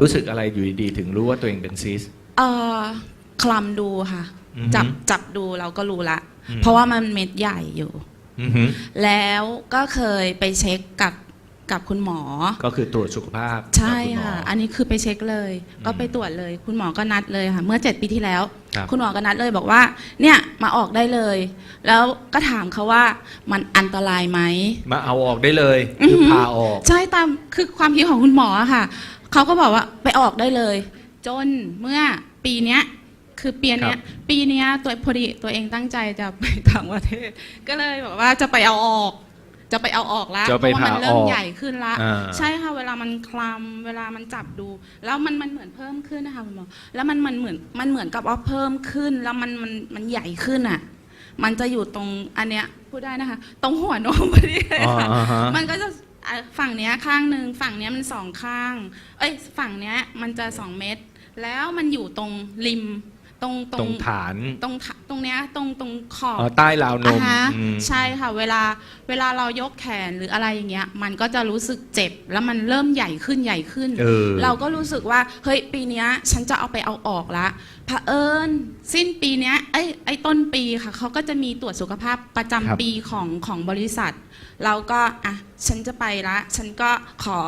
รู้สึกอะไรอยู่ดีๆถึงรู้ว่าตัวเองเป็นซีสเอ่อคลำดูค่ะ อือฮึจับจับดูเราก็รู้ละ อืม เพราะว่ามันเม็ดใหญ่อยู่ อือหือแล้วก็เคยไปเช็คกับกับคุณหมอ ก็คือตรวจสุขภาพใช่กับณหมอ ค่ะ อันนี้คือไปเช็คเลยอืมก็ไปตรวจเลย คุณหมอก็นัดเลยค่ะ เมื่อ 7 ปีที่แล้ว ครับ คุณหมอก็นัดเลยบอกว่า เนี่ยมาออกได้เลย แล้วก็ถามเขาว่ามันอันตรายไหม มาเอาออกได้เลยอือคือหือ พาออก ใช่ตามคือความคิดของคุณหมออะค่ะ เขาก็บอกว่าไปออกได้เลย จนเมื่อปีเนี้ยคือปีเนี้ยปีเนี้ยตัวพอดีตัวเองตั้งใจจะไปต่างประเทศ ก็เลยบอกว่าจะไปเอาออก จะไปเอาออกแล้วจะเพไปราะว่ามันผ่าเริ่อมอกใหญ่ขึ้นละอ่า ใช่ค่ะเวลามันคลำเวลามันจับดู แล้วมันมันเหมือนเพิ่มขึ้นนะคะคุณหมอแล้วมันมันเหมือนมันเหมือนกับว่าเพิ่มขึ้น แล้วมันมันมันใหญ่ขึ้นอะ มันจะอยู่ตรงอันเนี้ยพูดได้นะคะ ตรงหัวนมพอดีเลยอ๋อค่ะ อ่าฮะ มันก็จะ อะฝั่งเนี้ยข้างหนึ่งฝั่งเนี้ยมันสองข้าง เอ้ย ฝั่งเนี้ยมันจะสองเม็ดแล้วมันอยู่ตรงริม ตรงตรงฐานตรงถตรงเนี้ยตรงตรงขอบ อ๋อใต้ราวนมอ่าฮะอืม ใช่ค่ะเวลาเวลาเรายกแขนหรืออะไรอย่างเงี้ย มันก็จะรู้สึกเจ็บ แล้วมันเริ่มใหญ่ขึ้นใหญ่ขึ้นเออเราก็รู้สึกว่าเฮ้ยปีเนี้ย ฉันจะเอาไปเอาออกละเผอิญสิ้นปีเนี้ยไอ้ไอ้ต้นปีค่ะเขาก็จะมีตรวจสุขภาพประจำครับ ปีของของบริษัท เราก็อะฉันจะไปละ ฉันก็ขอ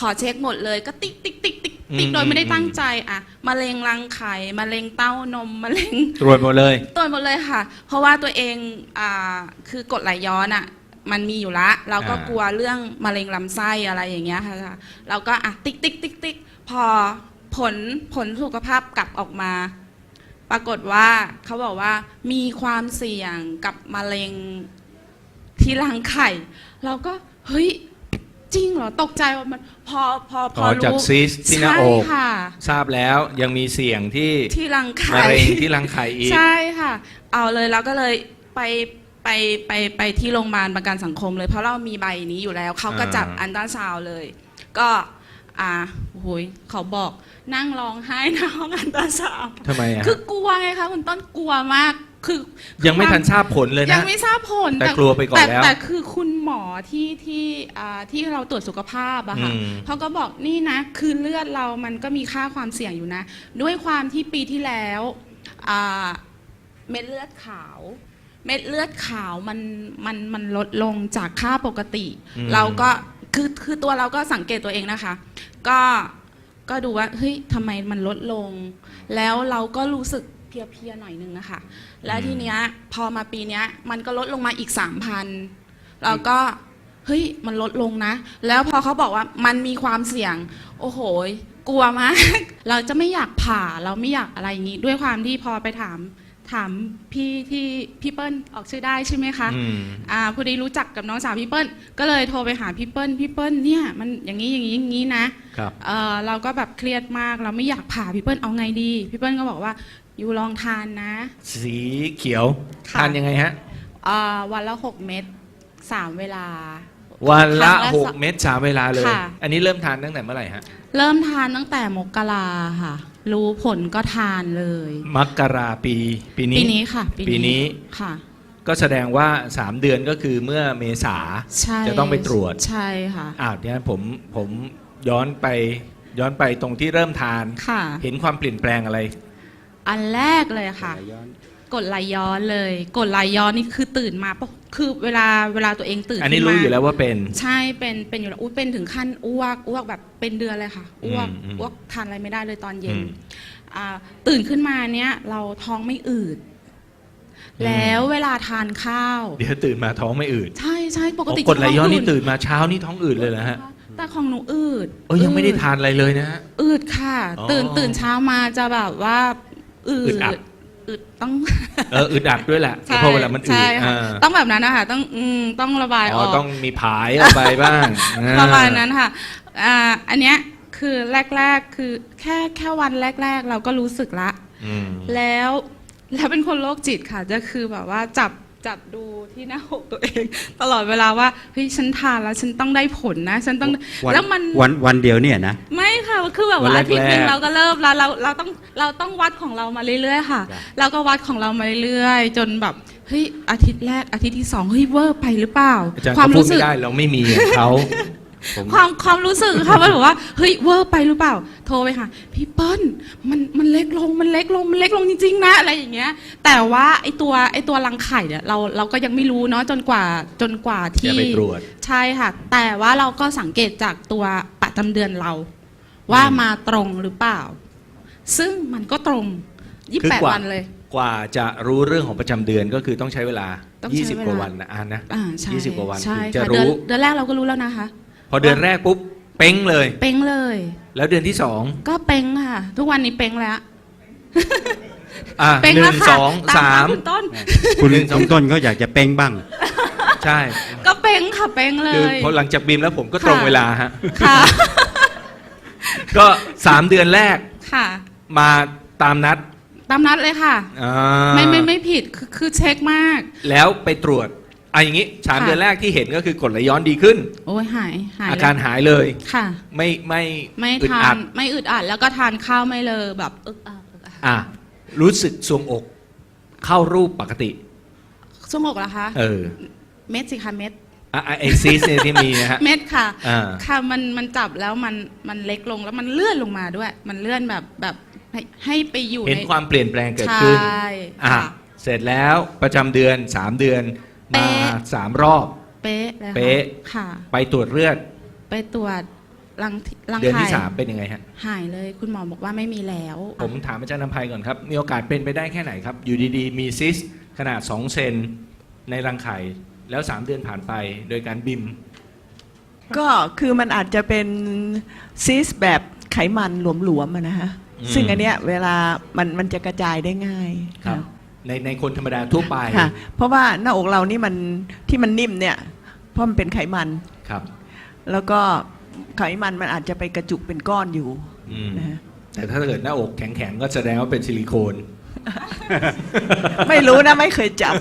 ขอเช็คหมดเลยก็ติ๊กติ๊กติ๊กติ๊ก ติ๊กโดยไม่ได้ตั้งใจอะมะเร็งรังไข่มะเร็งเต้านมมะเร็งตรวจหมดเลย ตรวจหมดเลยค่ะ เพราะว่าตัวเองอ่าคือกรดไหลย้อนอะมันมีอยู่ละเราก็อ่ากลัวเรื่องมะเร็งลำไส้อะไรอย่างเงี้ยค่ะ เราก็อะติ๊กติ๊กติ๊กติ๊กพอผลผลสุขภาพกลับออกมา ปรากฏว่าเขาบอกว่ามีความเสี่ยงกับมะเร็งที่รังไข่ เราก็เฮ้ย จริงเหรอ ตกใจว่ามันพอพอพอ๋ออจากรู้ซีสที่หน้าใช่อกค่ะ ทราบแล้วยังมีเสี่ยงที่ที่รังไข่ มะเร็งที่รังไข่อีก ใช่ค่ะ เอาเลยเราก็เลยไปไปไปไปที่โรงพยาบาลประกันสังคมเลย เพราะเรามีใบนี้อยู่แล้วเขาก็อ่าจับอันตราซาวด์เลย ก็อ่าโอ้ยเขาบอกนั่งร้องไห้ในห้องอันตราซาวด์ทำไมอะคือกลัวไงคะคุณต้นกลัวมาก คือยังไม่ทันทราบผลเลยยันะงไม่ทราบผลแต่กลัวไปก่อนแต่แล้วแต่คือคุณหมอที่ที่อ่าที่เราตรวจสุขภาพอะค่ะอืมเขาก็บอกนี่นะ คือเลือดเรามันก็มีค่าความเสี่ยงอยู่นะ ด้วยความที่ปีที่แล้วอ่าเม็ดเลือดขาว เม็ดเลือดขาวมันมันมันลดลงจากค่าปกติอืมเราก็คือคือตัวเราก็สังเกตตัวเองนะคะ ก็ก็ดูว่าเฮ้ยทำไมมันลดลง แล้วเราก็รู้สึก เพลียๆหน่อยนึงนะคะแล้วทีเนี้ยพอมาปีเนี้ยมันก็ลดลงมาอีกสามพันเราก็เฮ้ยมันลดลงนะ แล้วพอเขาบอกว่ามันมีความเสี่ยง โอ้โหยกลัวมาก เราจะไม่อยากผ่าเราไม่อยากอะไรอย่างนี้ ด้วยความที่พอไปถามถามพี่ที่พี่เปิ้ลออกชื่อได้ใช่ไหมคะอืมอ่าพอดีรู้จักกับน้องสาวพี่เปิ้ลก็เลยโทรไปหาพี่เปิ้ลพี่เปิ้ลเนี่ยมันอย่างนี้อย่างนี้อย่างนี้นะครับเออเราก็แบบเครียดมากเราไม่อยากผ่าพี่เปิ้ลเอาไงดีพี่เปิ้ลก็บอกว่าอ ยู่ลองทานนะ สีเขียวค่ะ ทานยังไงฮะอ่าวันละหกเม็ดสามเวลา วันละ ครั้งละหสกเม็ดสามเวลาเลย ค่ะ อันนี้เริ่มทานตั้งแต่เมื่อไหร่ฮะ เริ่มทานตั้งแต่มกราค่ะ รู้ผลก็ทานเลย มกราปีปีนี้ ปีนี้ค่ะปีนี้ ค่ะ ก็แสดงว่า 3 เดือนก็คือเมื่อเมษา ใช่จะต้องไปตรวจ ใช่ค่ะ อ้าวเดี๋ยวผมผมย้อนไปย้อนไปตรงที่เริ่มทาน ค่ะ เห็นความเปลี่ยนแปลงอะไร อันแรกเลยค่ะ กดไหลย้อนเลย กดไหลย้อนนี่คือตื่นมาปะคือเวลาเวลาตัวเองตื่นอันนี้ขึ้รู้มาอยู่แล้วว่าเป็น ใช่เป็นเป็นอยู่แล้วอุ้ยเป็นถึงขั้นอ้วกอ้วกแบบเป็นเดือนเลยค่ะอ้วกอืมอืมอ้วกทานอะไรไม่ได้เลยตอนเย็นอืม อ่าตื่นขึ้นมาเนี้ยเราท้องไม่อืด แล้วเวลาทานข้าว เดี๋ยวตื่นมาท้องไม่อืดใช่ใช่ปกติกดไหลย้อนนี่จะท้งตื่นมาเช้านี่ท้องอืดเลยนะฮะแต่ของหนูอืดเออยังไม่ได้ทานอะไรเลยนะฮะ อืดค่ะ อ๋อตื่นตื่นเช้ามาจะแบบว่า อือึดดอัด อึดต้อง เอออึดอัดด้วยแหละใช่เพราะเวลามันอืดใช่ค่ะอ่าต้องแบบนั้นนะคะต้องอืมต้องระบายออ๋ออกต้องมีผายออกไปบ้างอ่ประมาณนั้นค่ะอ่าอันเนี้ยคือแรกๆคือแค่แค่วันแรก ๆ เราก็รู้สึกละ อืม แล้วแล้วเป็นคนโรคจิตค่ะ จะคือแบบว่าจับ จับดูที่หน้าอกตัวเอง ตลอดเวลาว่าเฮ้ยฉันทานแล้วฉันต้องได้ผลนะ ฉันต้องวันแล้วมัน วันวันเดียวเนี่ยนะ ไม่ค่ะคือแบบวันว่าแรกๆอาทิตย์หนึ่งเราก็เริ่มแล้วเราเราต้องเราต้องวัดของเรามาเรื่อยๆค่ะ จ้ะ เราก็วัดของเรามาเรื่อยๆ จนแบบเฮ้ยอาทิตย์แรกอาทิตย์ที่สองเฮ้ยเวอร์ไปหรือเปล่า อาจารย์ความเขาพูดรู้สึไม่ก ได้เราไม่มีอย่างเขา ผมความความรู้สึกค่ะว่าแบบว่าเฮ้ยเวอร์ไปหรือเปล่า โทรไปค่ะ พี่เปิ้ลมันมันเล็กลงมันเล็กลงมันเล็กลงจริงๆนะอะไรอย่างเงี้ย แต่ว่าไอตัวไอตัวรังไข่เนี่ยเราเราก็ยังไม่รู้เนาะจนกว่าจนกว่าจะที่ไปตรวจ ใช่ค่ะ แต่ว่าเราก็สังเกตจากตัวประจำเดือนเรา ว่าอืมมาตรงหรือเปล่า ซึ่งมันก็ตรงคือกว่า28วันเลย กว่าจะรู้เรื่องของประจำเดือนก็คือต้องใช้เวลา ต้องใช้เวลา 20 กว่าวันนะอ่านนะอ่าใช่20 กว่าวันใช่ถึงจะค่ะเดือนรู้ เดือนแรกเราก็รู้แล้วนะคะพ อเดือนแรกปุ๊บเป้งเลย เป้งเลย แล้วเดือนที่สองก็เป้งค่ะ ทุกวันนี้เป้งแล้ว อะเป้งหแล้วนึ่งค่ะสองตสามคุณต้น คุณหนึ่งสองคุณต้นเขาอยากจะเป้งบ้าง ใช่ก็เป้งค่ะเป้งเลคือยพอหลังจากบีมแล้วผมก็ตรงค่ะเวลาฮะค่ะ ก็สามเดือนแรกค่ะ มาตามนัดตามนัดเลยค่ะ อ่าไม่ไม่ไม่ผิดคือคือเช็คมาก แล้วไปตรวจ อะอย่างนี้สามค่ะ เดือนแรกที่เห็นก็คือกรดไหลย้อนดีขึ้น โอ้ยหายหายอาการเลยหายเลยค่ะ ไม่ไม่ไม่อึดทาอันดไม่อึดอัดแล้วก็ทานข้าวไม่เลยแบบอึกอักอึกอักอะรู้สึกทรวงอก เข้ารูปปกติช่วงอกเหรอคะเออเม็ดสิคะเม็ดอะไอซีสเนี่ยที่มีนะฮะ เม็ดค่ะ อ่า ค่ะมันมันจับแล้วมันมันเล็กลงแล้วมันเลื่อนลงมาด้วย มันเลื่อนแบบแบบให้ให้ไปอยู่เห็นในความเปลี่ยนแปลงเกิดใช่ขึ้นอะค่ะ เสร็จแล้วประจำเดือนสามเดือน เป๊มาะสามรอบ เป๊ะเลยค่เป๊ะ ค่ะ ไปตรวจเลือดไปตรวจรังรังเดือนไข่ที่สามเป็นยังไงฮะ หายเลยคุณหมอบอกว่าไม่มีแล้ว ผมถามอาจารย์นภัยก่อนครับ มีโอกาสเป็นไปได้แค่ไหนครับ อยู่ดีๆ มีซิส ขนาด 2 เซนในรังไข่ แล้ว 3 เดือนผ่านไป โดยการบิม ก็คือมันอาจจะเป็นซีสแบบไขมันหลวมๆอะนะฮะ อืมซึ่งอันเนี้ยเวลามันมันจะกระจายได้ง่ายครับ ในในคนธรรมดาทั่วไปค่ะ เพราะว่าหน้าอกเรานี่มันที่มันนิ่มเนี่ย เพราะมันเป็นไขมัน ครับ แล้วก็ไขมันมันอาจจะไปกระจุกเป็นก้อนอยู่อืมนะฮะแต่ถ้าเกิดหน้าอกแข็งๆก็แสดงว่าเป็นซิลิโคน ไม่รู้นะไม่เคยจับ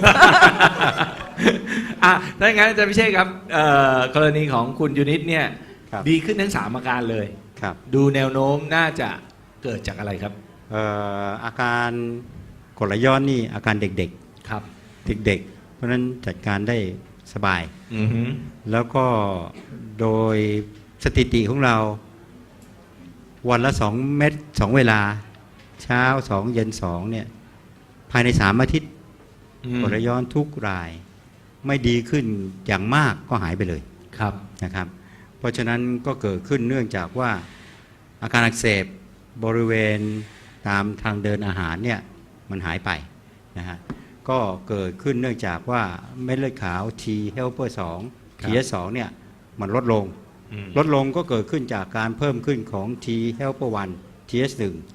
อะถ้าอย่างนั้นอาจารย์พิเชษครับเอ่อกรณีของคุณยูนิตเนี่ยครับ ดีขึ้นทั้ง3อาการเลย ครับดูแนวโน้มน่าจะเกิดจากอะไรครับ เอ่ออาการ กรดไหลย้อนนี่อาการเด็กครับ ๆ เด็กๆ เพราะฉะนั้นจัดการได้สบาย อือฮึแล้วก็โดยสถิติของเรา วันละสองเม็ดสองเวลา เช้าสองเย็นสองเนี่ย ภายในสามอาทิตย์อืมกรดไหลย้อนทุกราย ไม่ดีขึ้นอย่างมากก็หายไปเลย ครับ นะครับ เพราะฉะนั้นก็เกิดขึ้นเนื่องจากว่าอาการอักเสบบริเวณตามทางเดินอาหารเนี่ย มันหายไปนะฮะก็เกิดขึ้นเนื่องจากว่าเม็ดเลือดขาว T helper 2ครับ TS 2เนี่ยมันลดลงอืมลดลงก็เกิดขึ้นจากการเพิ่มขึ้นของ T helper 1 TS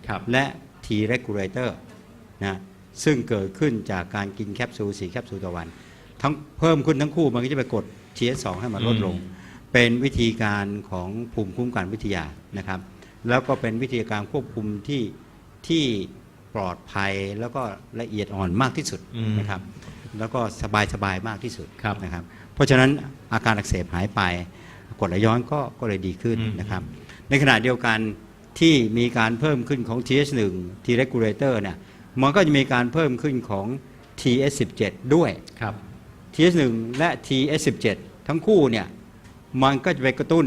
ครับ1และ T regulator นะซึ่งเกิดขึ้นจากการกินแคปซูล4แคปซูลต่อวัน ทั้งเพิ่มขึ้นทั้งคู่มันก็จะไปกด TS2 ให้มันลดลง เป็นวิธีการของภูมิคุ้มกันวิทยานะครับ แล้วก็เป็นวิธีการควบคุมที่ที่ ปลอดภัยแล้วก็ละเอียดอ่อนมากที่สุดอืมนะครับ แล้วก็สบายสบายๆมากที่สุดครับนะครับ เพราะฉะนั้นอาการอักเสบหายไปกรดไหลย้อนก็ก็เลยดีขึ้นอืม นะครับ ในขณะเดียวกันที่มีการเพิ่มขึ้นของ TH1 T regulator เนี่ยมันก็จะมีการเพิ่มขึ้นของ TS17 ด้วย ครับ TS1 และ TS17 ทั้งคู่เนี่ย มันก็จะไปกระตุ้น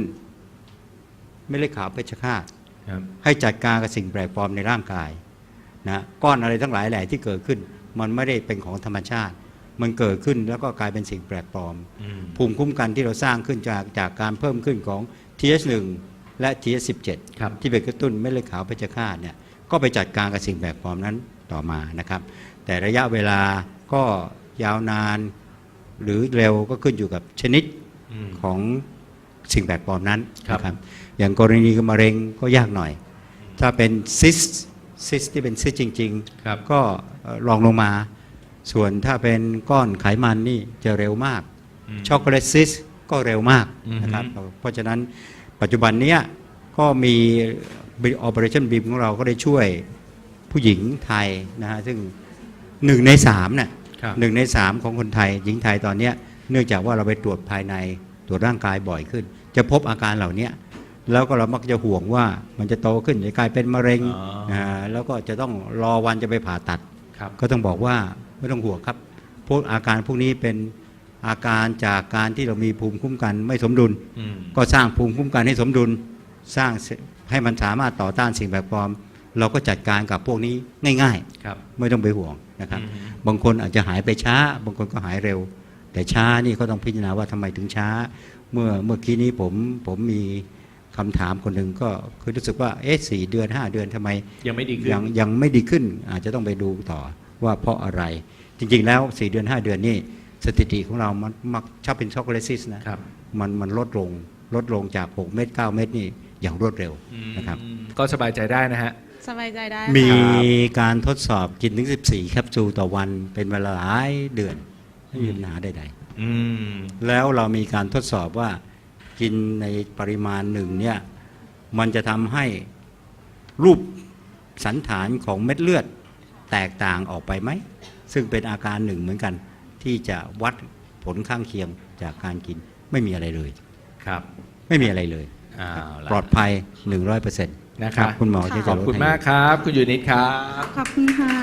ไม่เลือดขาวเพชฌฆาต ครับ ให้จัดการกับสิ่งแปลกปลอมในร่างกาย นะก้อนอะไรทั้งหลายแหล่ที่เกิดขึ้น มันไม่ได้เป็นของธรรมชาติ มันเกิดขึ้นแล้วก็กลายเป็นสิ่งแปลกปลอมอืมภูมิคุ้มกันที่เราสร้างขึ้นจากจากการเพิ่มขึ้นของ TS1 และ TS17 ครับที่ไปกระตุ้นเม็ดเลือดขาวเพชฌฆาตเนี่ยก็ไปจัดการกับสิ่งแปลกปลอมนั้นต่อมานะครับ แต่ระยะเวลาก็ยาวนานหรือเร็วก็ขึ้นอยู่กับชนิดอืมของสิ่งแปลกปลอมนั้นครับนะครับ อย่างกรณีมะเร็งก็ยากหน่อย ถ้าเป็นซิส ซิสที่เป็นซิสจริงครับ ๆ ก็เอ่อรองลงมา ส่วนถ้าเป็นก้อนไขมันนี่จะเร็วมาก ม ช็อกโกแลตซิสก็เร็วมากอือฮึนะครับเพราะฉะนั้นปัจจุบันเนี้ยก็มี Operation BIM ของเราก็ได้ช่วยผู้หญิงไทยนะฮะซึ่งหนึ่งในสามน่ะครับหนึ่งในสามของคนไทย หญิงไทยตอนเนี้ยเนื่องจากว่าเราไปตรวจภายในตรวจร่างกายบ่อยขึ้น จะพบอาการเหล่าเนี้ย แล้วก็เรามักจะห่วงว่ามันจะโตขึ้นจะกลายเป็นมะเร็งอ๋อนะฮะแล้วก็จะต้องรอวันจะไปผ่าตัด ครับ ก็ต้องบอกว่าไม่ต้องห่วงครับ พวกอาการพวกนี้เป็นอาการจากการที่เรามีภูมิคุ้มกันไม่สมดุล อืม ก็สร้างภูมิคุ้มกันให้สมดุล สร้างให้มันสามารถต่อต้านสิ่งแปลกปลอม เราก็จัดการกับพวกนี้ง่าย ครับ ๆ ไม่ต้องไปห่วงนะครับ อืม บางคนอาจจะหายไปช้า บางคนก็หายเร็ว แต่ช้านี่ก็ต้องพิจารณาว่าทำไมถึงช้า เมื่อเมื่อกี้นี้ผมผมมี คำถามคนหนึ่งก็คือรู้สึกว่าเอ๊ะสี่เดือนห้าเดือนทำไม ยังไม่ดีขึ้นยังยังไม่ดีขึ้น อาจจะต้องไปดูต่อว่าเพราะอะไร จริง ๆ แล้ว 4 เดือน 5 เดือนนี่สถิติของเรามันมักชอบเป็นช็อกโกแลตซิสนะครับมันมันลดลงลดลงจาก 6 เม็ด9เม็ดนี่อย่างรวดเร็วนะครับอืมก็สบายใจได้นะฮะ สบายใจได้ มีค่ะการทดสอบกินถึง 14 แคปซูลต่อวันเป็นเวลาหลายเดือนไม่มีปัญหาใดอืมๆแล้วเรามีการทดสอบว่า กินในปริมาณหนึ่งเนี่ยมันจะทำให้รูปสันฐานของเม็ดเลือดแตกต่างออกไปไหม ซึ่งเป็นอาการหนึ่งเหมือนกัน ที่จะวัดผลข้างเคียงจากการกินไม่มีอะไรเลยครับ ไม่มีอะไรเลยเอ้าวละปลอดภัย 100%นนะครับ คุณหมอที่ขจะอบลดคุณให้มากครับ คุณยูนิตครับ ขอบคุณค่ะ